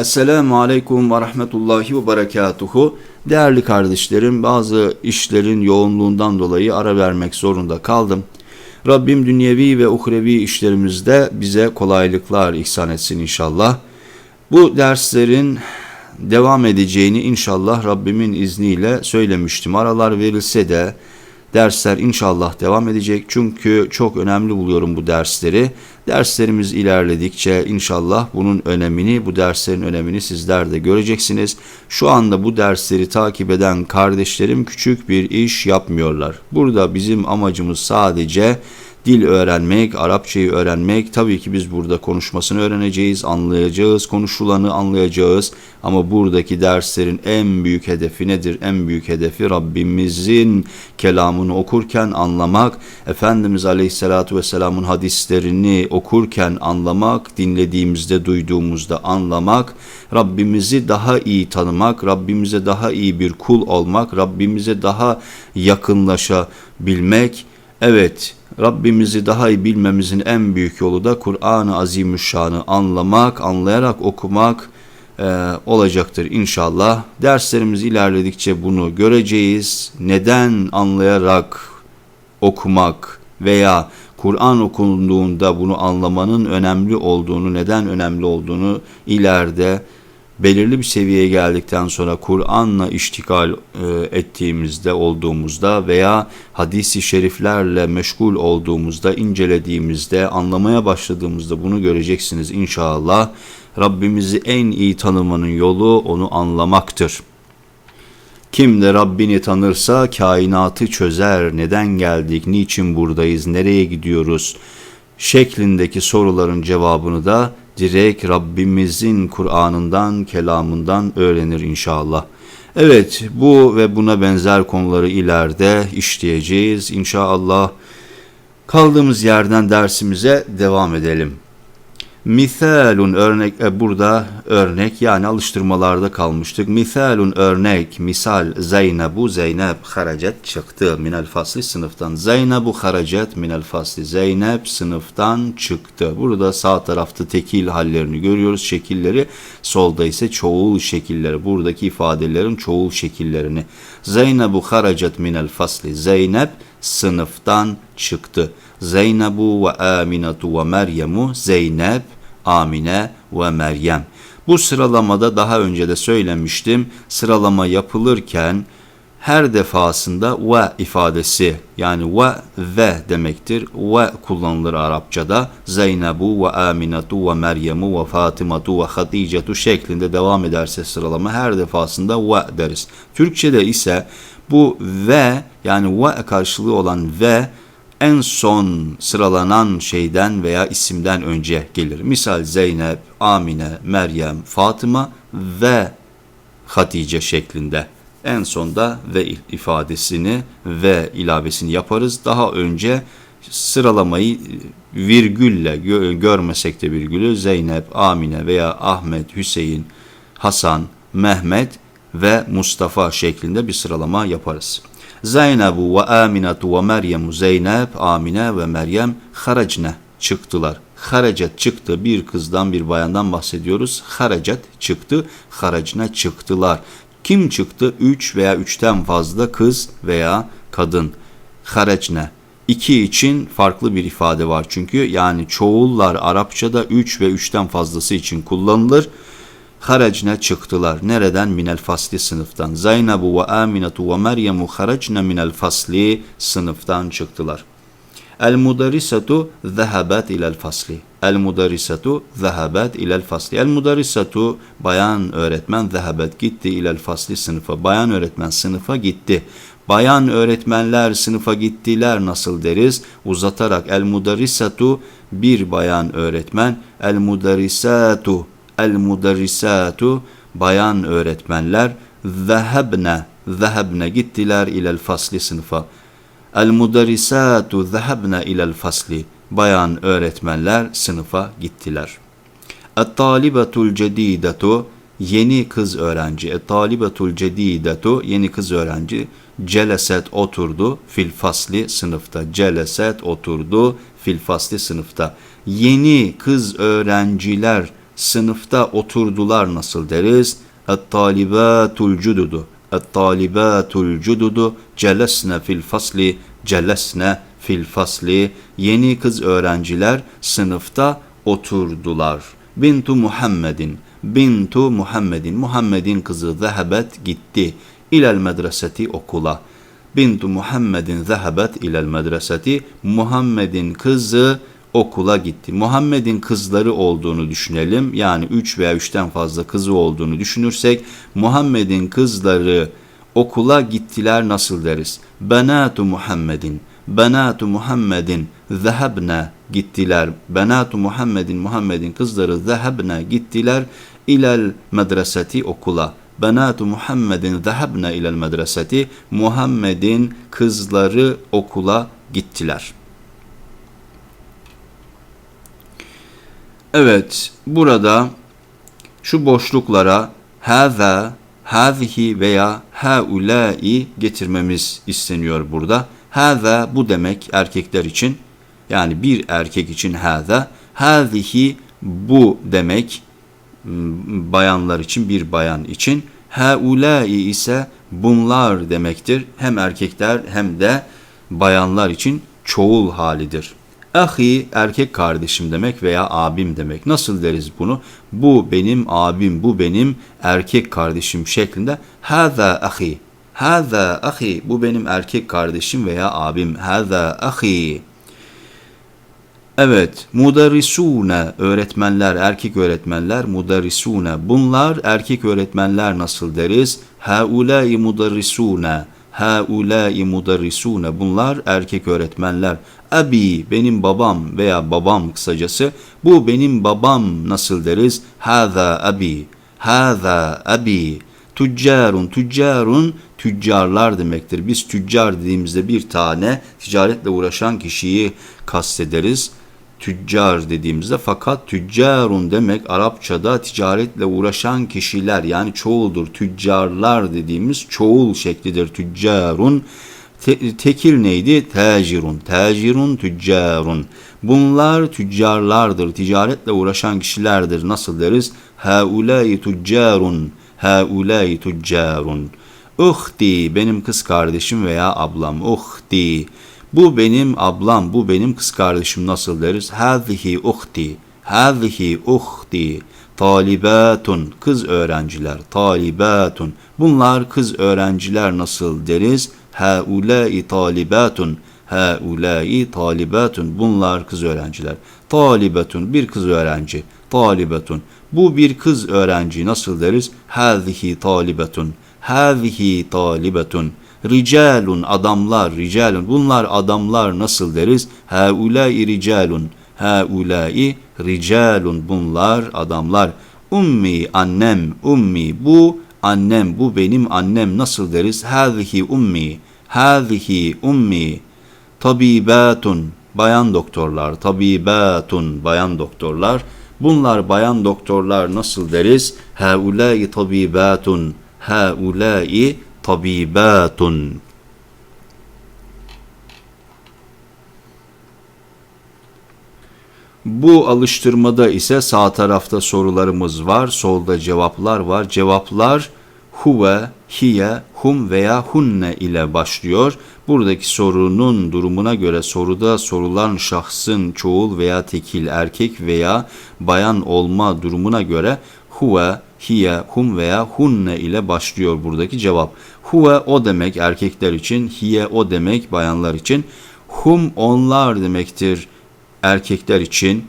Esselamu Aleyküm ve Rahmetullahi ve Berekatuhu. Değerli kardeşlerim, bazı işlerin yoğunluğundan dolayı ara vermek zorunda kaldım. Rabbim dünyevi ve uhrevi işlerimizde bize kolaylıklar ihsan etsin inşallah. Bu derslerin devam edeceğini inşallah Rabbimin izniyle söylemiştim. Aralar verilse de Dersler inşallah devam edecek çünkü çok önemli buluyorum bu dersleri. Derslerimiz ilerledikçe inşallah bunun önemini, bu derslerin önemini sizler de göreceksiniz. Şu anda bu dersleri takip eden kardeşlerim küçük bir iş yapmıyorlar. Burada bizim amacımız sadece dil öğrenmek, Arapçayı öğrenmek. Tabii ki biz burada konuşmasını öğreneceğiz, anlayacağız, konuşulanı anlayacağız. Ama buradaki derslerin en büyük hedefi nedir? En büyük hedefi Rabbimizin kelamını okurken anlamak, Efendimiz Aleyhisselatü Vesselam'ın hadislerini okurken anlamak, dinlediğimizde, duyduğumuzda anlamak, Rabbimizi daha iyi tanımak, Rabbimize daha iyi bir kul olmak, Rabbimize daha yakınlaşabilmek. Evet, Rabbimizi daha iyi bilmemizin en büyük yolu da Kur'an-ı Azimüşşan'ı anlamak, anlayarak okumak e, olacaktır inşallah. Derslerimiz ilerledikçe bunu göreceğiz. Neden anlayarak okumak veya Kur'an okunduğunda bunu anlamanın önemli olduğunu, neden önemli olduğunu ileride belirli bir seviyeye geldikten sonra Kur'an'la iştikal e, ettiğimizde olduğumuzda veya hadisi şeriflerle meşgul olduğumuzda, incelediğimizde, anlamaya başladığımızda bunu göreceksiniz inşallah. Rabbimizi en iyi tanımanın yolu onu anlamaktır. Kim de Rabbini tanırsa kainatı çözer, neden geldik, niçin buradayız, nereye gidiyoruz şeklindeki soruların cevabını da direkt Rabbimizin Kur'an'ından, kelamından öğrenir inşallah. Evet bu ve buna benzer konuları ileride işleyeceğiz inşallah. Kaldığımız yerden dersimize devam edelim. Mithalun örnek e, burada örnek yani alıştırmalarda kalmıştık. Mithalun örnek misal Zeynebu Zeynep haracet çıktı minel fasli sınıftan. Zeynebu haracet minel fasli Zeynep sınıftan çıktı. Burada sağ tarafta tekil hallerini görüyoruz şekilleri. Solda ise çoğul şekilleri. Buradaki ifadelerin çoğul şekillerini. Zeynebu haracet minel fasli Zeynep sınıftan çıktı. Zeynebu ve Aminatu ve Meryemu Zeynep, Amine ve Meryem. Bu sıralamada daha önce de söylemiştim. Sıralama yapılırken her defasında ve ifadesi yani ve ve demektir. Ve kullanılır Arapçada. Zeynebu ve Aminatu ve Meryemu ve Fatimatu ve Haticetu şeklinde devam ederse sıralama her defasında ve deriz. Türkçede ise bu ve yani ve karşılığı olan ve en son sıralanan şeyden veya isimden önce gelir. Misal Zeynep, Amine, Meryem, Fatıma ve Hatice şeklinde. En sonda ve ifadesini ve ilavesini yaparız. Daha önce sıralamayı virgülle gö görmesek de virgülü Zeynep, Amine veya Ahmet, Hüseyin, Hasan, Mehmet ve Mustafa şeklinde bir sıralama yaparız. Zeynebu ve Aminatu ve Meryem Zeynep, Amine ve Meryem haracne çıktılar. Haracet çıktı bir kızdan bir bayandan bahsediyoruz. Haracet çıktı, haracne çıktılar. Kim çıktı? Üç veya üçten fazla kız veya kadın. Haracne. İki için farklı bir ifade var çünkü yani çoğullar Arapçada üç ve üçten fazlası için kullanılır haracne çıktılar. Nereden? Minel fasli sınıftan. Zeynebu ve Aminatu ve Meryemu haracne minel fasli sınıftan çıktılar. El mudarrisatu zehabet ilel fasli. El mudarrisatu zehabet ilel fasli. El mudarrisatu bayan öğretmen zehabet gitti ilel fasli sınıfa. Bayan öğretmen sınıfa gitti. Bayan öğretmenler sınıfa gittiler nasıl deriz? Uzatarak el mudarrisatu bir bayan öğretmen. El mudarrisatu el mudarrisatu bayan öğretmenler zehebne zehebne gittiler ilel fasli sınıfa. El mudarrisatu zehebne ilel fasli bayan öğretmenler sınıfa gittiler. Et talibetul cedidetu yeni kız öğrenci. Et talibetul cedidetu yeni kız öğrenci. Celeset oturdu fil fasli sınıfta. Celeset oturdu fil fasli sınıfta. Yeni kız öğrenciler sınıfta oturdular nasıl deriz? Et-talibatul cududu. Et-talibatul cududu celesne fil fasli celesne fil fasli. Yeni kız öğrenciler sınıfta oturdular. Bintu Muhammedin. Bintu Muhammedin. Muhammedin kızı zehebet gitti. İlel medreseti okula. Bintu Muhammedin zehebet ilel medreseti. Muhammedin kızı okula gitti. Muhammed'in kızları olduğunu düşünelim. Yani 3 veya 3'ten fazla kızı olduğunu düşünürsek Muhammed'in kızları okula gittiler nasıl deriz? Benatu Muhammedin, Benatu Muhammedin zehebne gittiler. Benatu Muhammedin, Muhammed'in kızları zehebne gittiler ilel medreseti okula. Benatu Muhammedin zehebne ilel medreseti. Muhammed'in kızları okula gittiler.'' Evet, burada şu boşluklara hâzâ, hâzihi veya hâulâi getirmemiz isteniyor burada. Hâzâ bu demek erkekler için. Yani bir erkek için hâzâ. Hâzihi bu demek bayanlar için, bir bayan için. Hâulâi ise bunlar demektir. Hem erkekler hem de bayanlar için çoğul halidir. Ahi erkek kardeşim demek veya abim demek. Nasıl deriz bunu? Bu benim abim, bu benim erkek kardeşim şeklinde. Haza ahi. Haza ahi. Bu benim erkek kardeşim veya abim. Haza ahi. Evet, mudarrisune öğretmenler, erkek öğretmenler, mudarrisune. Bunlar erkek öğretmenler nasıl deriz? Haulai mudarrisune. Haulâi mudarrisûne bunlar erkek öğretmenler. Abi benim babam veya babam kısacası bu benim babam nasıl deriz? Hâzâ abi. Hâzâ abi. Tüccarun, tüccarun tüccarlar demektir. Biz tüccar dediğimizde bir tane ticaretle uğraşan kişiyi kastederiz tüccar dediğimizde fakat tüccarun demek Arapçada ticaretle uğraşan kişiler yani çoğuldur. Tüccarlar dediğimiz çoğul şeklidir. Tüccarun Te, tekil neydi? Tacirun. Tacirun tüccarun. Bunlar tüccarlardır. Ticaretle uğraşan kişilerdir. Nasıl deriz? Haulâi tüccarun. Haulâi tüccarun. Uhti benim kız kardeşim veya ablam. Uhti. Bu benim ablam, bu benim kız kardeşim nasıl deriz? Hâzihi uhti, hâzihi uhti. Talibatun, kız öğrenciler, talibatun. Bunlar kız öğrenciler nasıl deriz? Haulâi talibatun, haulâi talibatun. Bunlar kız öğrenciler. Talibatun, bir kız öğrenci. Talibatun. Bu bir kız öğrenci nasıl deriz? Hâzihi talibatun, hâzihi talibatun. Ricalun adamlar, ricalun. Bunlar adamlar nasıl deriz? Haulai ricalun. Haulai ricalun. Bunlar adamlar. Ummi annem, ummi bu annem, bu benim annem nasıl deriz? Hazihi ummi, hazihi ummi. Tabibatun, bayan doktorlar, tabibatun, bayan doktorlar. Bunlar bayan doktorlar nasıl deriz? Haulai tabibatun, haulai tabibatun. Bu alıştırmada ise sağ tarafta sorularımız var, solda cevaplar var. Cevaplar huve, hiye, hum veya hunne ile başlıyor. Buradaki sorunun durumuna göre soruda sorulan şahsın çoğul veya tekil erkek veya bayan olma durumuna göre huve, hiye, hum veya hunne ile başlıyor buradaki cevap. Huve o demek erkekler için, hiye o demek bayanlar için. Hum onlar demektir erkekler için.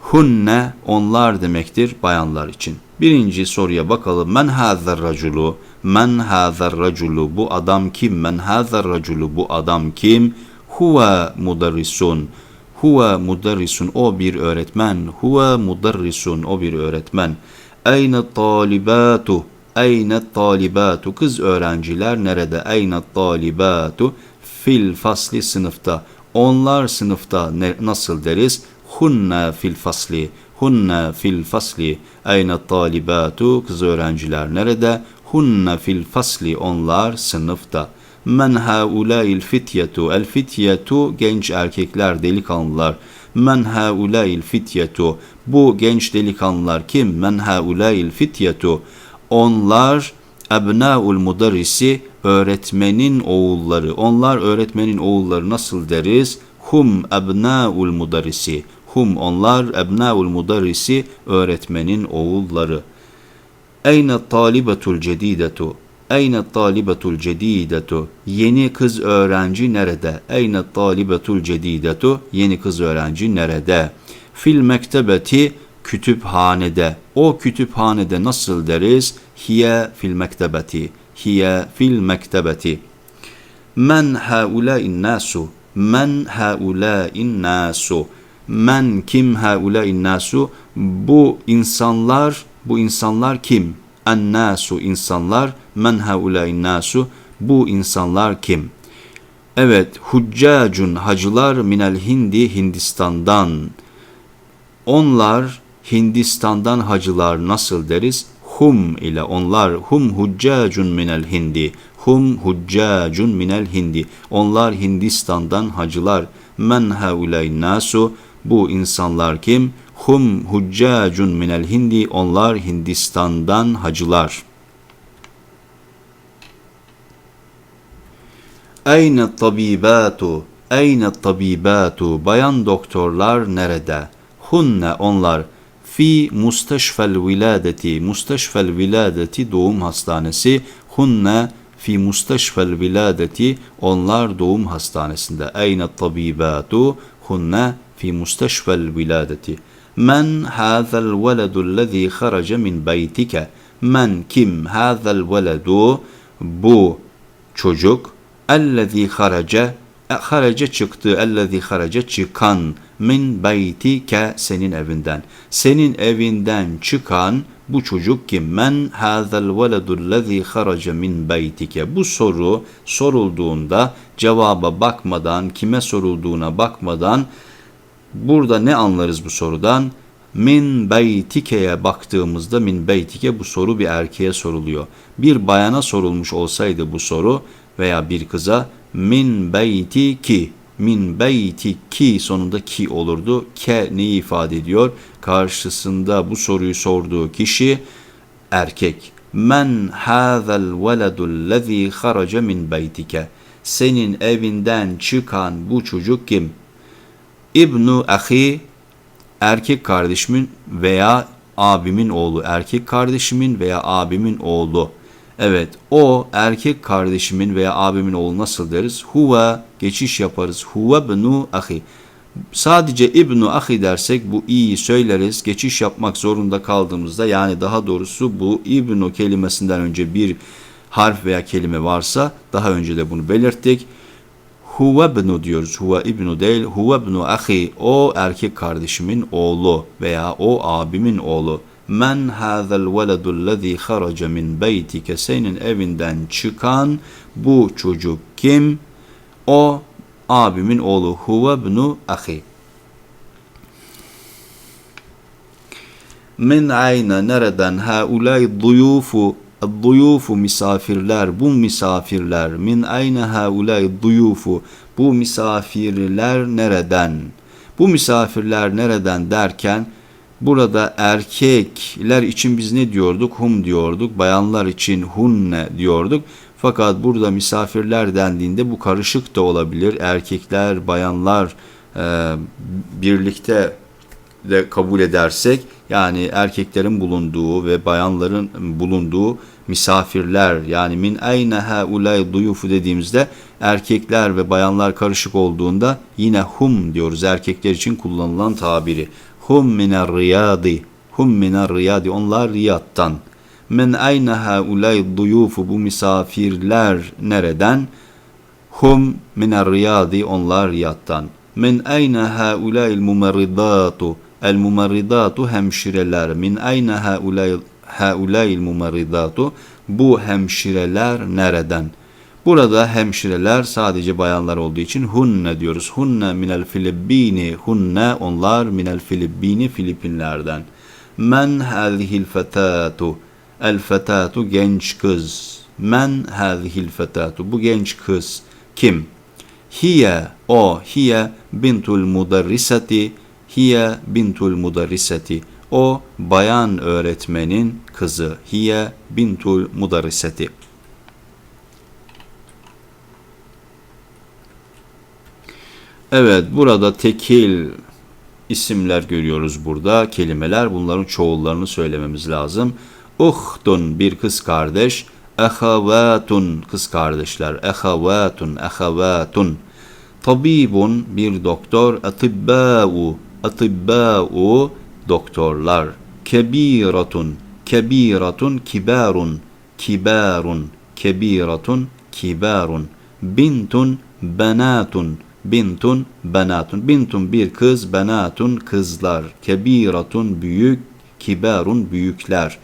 Hunne onlar demektir bayanlar için. Birinci soruya bakalım. Men hazer raculu? Men hazer raculu? Bu adam kim? Men hazer raculu? Bu adam kim? Huve mudarrisun. Huve mudarrisun. O bir öğretmen. Huve mudarrisun. O bir öğretmen. Eyne talibatu? Eyne talibatu? Kız öğrenciler nerede? Eyne talibatu? Fil fasli sınıfta. Onlar sınıfta ne, nasıl deriz? Hunna fil fasli. Hunna fil fasli. Eyne talibatu? Kız öğrenciler nerede? Hunna fil fasli. Onlar sınıfta. Men haulail fityetu. El fityetu genç erkekler, delikanlılar. Men haulail fityetu. Bu genç delikanlılar kim? Men haulail fityetu. Onlar ebnaul mudarrisi öğretmenin oğulları. Onlar öğretmenin oğulları nasıl deriz? Hum ebnaul mudarrisi. Hum onlar ebnaul mudarrisi öğretmenin oğulları. Eyne talibetul cedidetu. Eyne talibetul cedidetu. Yeni kız öğrenci nerede? Eyne talibetul cedidetu. Yeni kız öğrenci nerede? Fil mektebeti kütüphanede. O kütüphanede nasıl deriz? Hiye fil mektebeti. Hiye fil mektebeti. Men haulâin nasu. Men haulâin nasu. Men kim haulâin nasu? Bu insanlar, bu insanlar kim? En nasu insanlar. Men haulâin nasu. Bu insanlar kim? Evet, huccacun hacılar minel hindi Hindistan'dan. Onlar Hindistan'dan hacılar nasıl deriz? Hum ile onlar hum huccacun minel hindi. Hum huccacun minel hindi. Onlar Hindistan'dan hacılar. Men haulay nasu. Bu insanlar kim? Hum huccacun minel hindi. Onlar Hindistan'dan hacılar. Eyne tabibatu? Eyne tabibatu? Bayan doktorlar nerede? Hunne onlar fi musteşfel viladeti musteşfel viladeti doğum hastanesi hunne fi musteşfel viladeti onlar doğum hastanesinde eyne tabibatu hunne fi musteşfel viladeti men hazel veledu lezi kharaca min beytike men kim hazel veledu bu çocuk ellezî harace e, harace çıktı ellezî harace çıkan min beytike senin evinden. Senin evinden çıkan bu çocuk kim? Men hazel veledul lezî harace min beytike. Bu soru sorulduğunda cevaba bakmadan, kime sorulduğuna bakmadan burada ne anlarız bu sorudan? Min beytike'ye baktığımızda min beytike bu soru bir erkeğe soruluyor. Bir bayana sorulmuş olsaydı bu soru veya bir kıza min beyti ki min beyti ki sonunda ki olurdu. Ke neyi ifade ediyor? Karşısında bu soruyu sorduğu kişi erkek. Men hazel veledul lezî haraca min beytike. Senin evinden çıkan bu çocuk kim? İbnu ahi erkek kardeşimin veya abimin oğlu, erkek kardeşimin veya abimin oğlu. Evet o erkek kardeşimin veya abimin oğlu nasıl deriz? Huve geçiş yaparız. Huve bnu ahi. Sadece ibnu ahi dersek bu iyi söyleriz. Geçiş yapmak zorunda kaldığımızda yani daha doğrusu bu ibnu kelimesinden önce bir harf veya kelime varsa daha önce de bunu belirttik. Huve bnu diyoruz. Huve ibnu değil. Huve bnu ahi. O erkek kardeşimin oğlu veya o abimin oğlu. Men hazel veledul lezî haraca min beytike senin evinden çıkan bu çocuk kim? O abimin oğlu huve bnu ahi. Min ayna nereden haulay duyufu duyufu misafirler bu misafirler min ayne haulay duyufu bu misafirler nereden bu misafirler nereden derken Burada erkekler için biz ne diyorduk? Hum diyorduk. Bayanlar için hunne diyorduk. Fakat burada misafirler dendiğinde bu karışık da olabilir. Erkekler, bayanlar e, birlikte de kabul edersek yani erkeklerin bulunduğu ve bayanların bulunduğu misafirler yani min ayne haulay duyufu dediğimizde erkekler ve bayanlar karışık olduğunda yine hum diyoruz erkekler için kullanılan tabiri. Hum miner riyadi. Hum miner riyadi. Onlar riyattan. Men ayne haulay duyufu bu misafirler nereden? Hum miner riyadi. Onlar riyattan. Men ayne haulay mumarridatu. El mumarridatu hemşireler. Min ayne haulay haulay mumarridatu. Bu hemşireler nereden? Burada hemşireler sadece bayanlar olduğu için hunne diyoruz. Hunne minel Filippini. Hunne onlar minel Filippini Filipinlerden. Men hazihil fetatu. El fetatu genç kız. Men hazihil fetatu. Bu genç kız kim? Hiye o hiye bintul mudarrisati Hiye bintul mudarriseti. O bayan öğretmenin kızı. Hiye bintul mudarriseti. Evet burada tekil isimler görüyoruz burada. Kelimeler bunların çoğullarını söylememiz lazım. Uhtun bir kız kardeş. Ehavatun kız kardeşler. Ehavatun, ehavatun. Tabibun bir doktor. Atibba'u, atibba'u doktorlar. Kebiratun, kebiratun, kibarun, kibarun, kebiratun, kibarun. Bintun, benatun, bintun, benatun. Bintun bir kız, benatun kızlar. Kebiratun büyük, kibarun büyükler.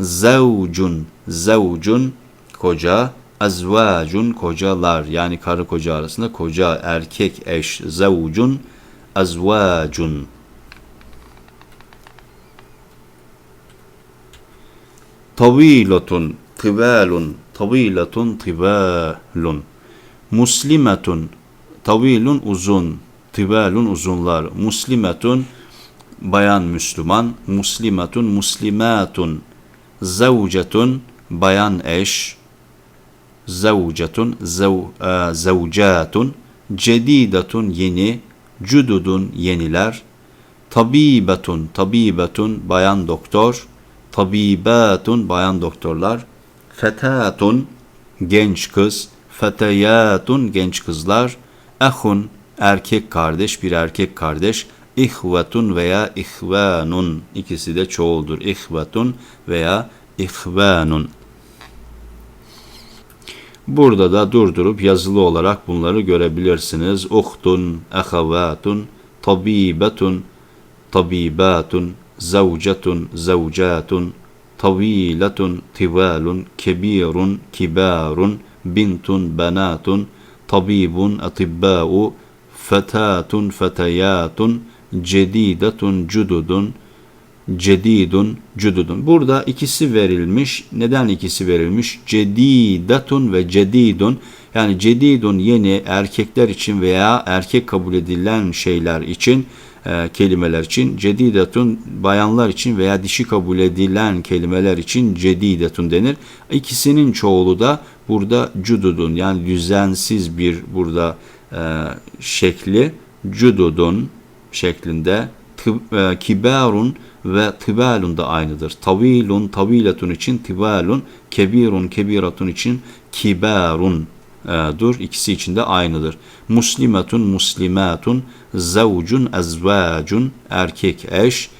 Zevcun, zevcun koca, azvacun kocalar yani karı koca arasında koca erkek eş zevcun azvacun tavilatun tibalun tavilatun tibalun muslimetun tavilun uzun tibalun uzunlar. Muslimetun bayan Müslüman. Muslimetun muslimatun. Zavcetun bayan eş. Zavcetun zav, e, zavcatun cedidetun yeni. Cududun yeniler. Tabibetun tabibetun bayan doktor. Tabibatun bayan doktorlar. Fetatun genç kız. Feteyatun genç kızlar. Ehun erkek kardeş bir erkek kardeş ihvetun veya ihvanun ikisi de çoğuldur. İhvetun veya ihvanun. Burada da durdurup yazılı olarak bunları görebilirsiniz. Uhtun, ehavatun, tabibetun, tabibatun, zavcetun, zavcatun, taviletun, tivalun, kebirun, kibarun, bintun, benatun, tabibun, atibba'u, fetatun, feteyatun, cedidetun cududun cedidun cududun. Burada ikisi verilmiş. Neden ikisi verilmiş? Cedidatun ve cedidun. Yani cedidun yeni erkekler için veya erkek kabul edilen şeyler için e, kelimeler için cedidatun bayanlar için veya dişi kabul edilen kelimeler için cedidatun denir. İkisinin çoğulu da burada cududun yani düzensiz bir burada e, şekli cududun şeklinde kibarun ve tibalun da aynıdır. Tavilun, tavilatun için tibalun, kebirun, kebiratun için kibarun e, dur. İkisi için de aynıdır. Muslimetun, muslimatun, zavcun, ezvacun, erkek eş,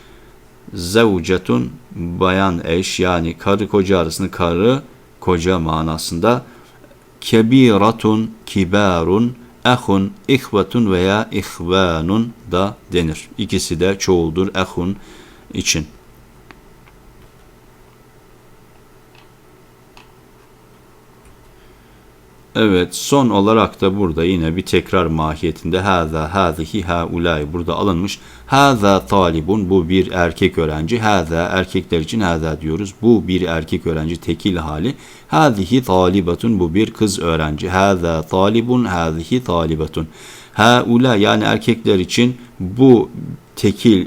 zavcetun, bayan eş yani karı koca arasında karı koca manasında. Kebiratun, kibarun, ehun, ihvetun veya ihvanun da denir. İkisi de çoğuldur ehun için. Evet son olarak da burada yine bir tekrar mahiyetinde haza hazihi haulay burada alınmış. Haza talibun bu bir erkek öğrenci. Haza erkekler için haza diyoruz. Bu bir erkek öğrenci tekil hali. Hazihi talibatun bu bir kız öğrenci. Haza talibun hazihi talibatun. Haula yani erkekler için bu tekil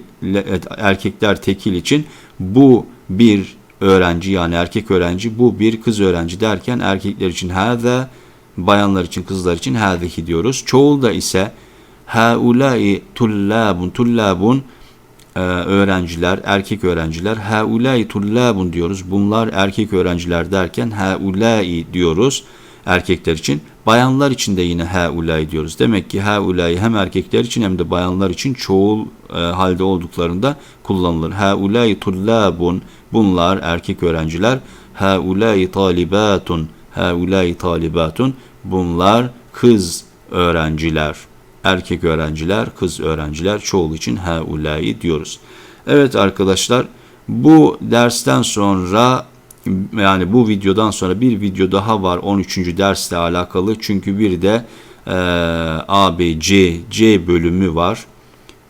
erkekler tekil için bu bir öğrenci yani erkek öğrenci bu bir kız öğrenci derken erkekler için haza bayanlar için kızlar için hâzihi diyoruz. Çoğulda ise haulai tullabun tullabun e, öğrenciler, erkek öğrenciler haulai tullabun diyoruz. Bunlar erkek öğrenciler derken haulai diyoruz erkekler için. Bayanlar için de yine haulai diyoruz. Demek ki haulai hem erkekler için hem de bayanlar için çoğul e, halde olduklarında kullanılır. Haulai tullabun bunlar erkek öğrenciler. Haulai talibatun Haulâi talibatun. Bunlar kız öğrenciler. Erkek öğrenciler, kız öğrenciler çoğul için haulâi diyoruz. Evet arkadaşlar bu dersten sonra yani bu videodan sonra bir video daha var 13. dersle alakalı. Çünkü bir de e, A, B, C, C bölümü var.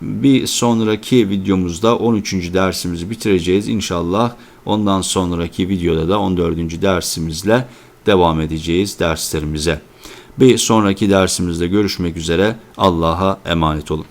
Bir sonraki videomuzda 13. dersimizi bitireceğiz. İnşallah ondan sonraki videoda da 14. dersimizle devam edeceğiz derslerimize. Bir sonraki dersimizde görüşmek üzere. Allah'a emanet olun.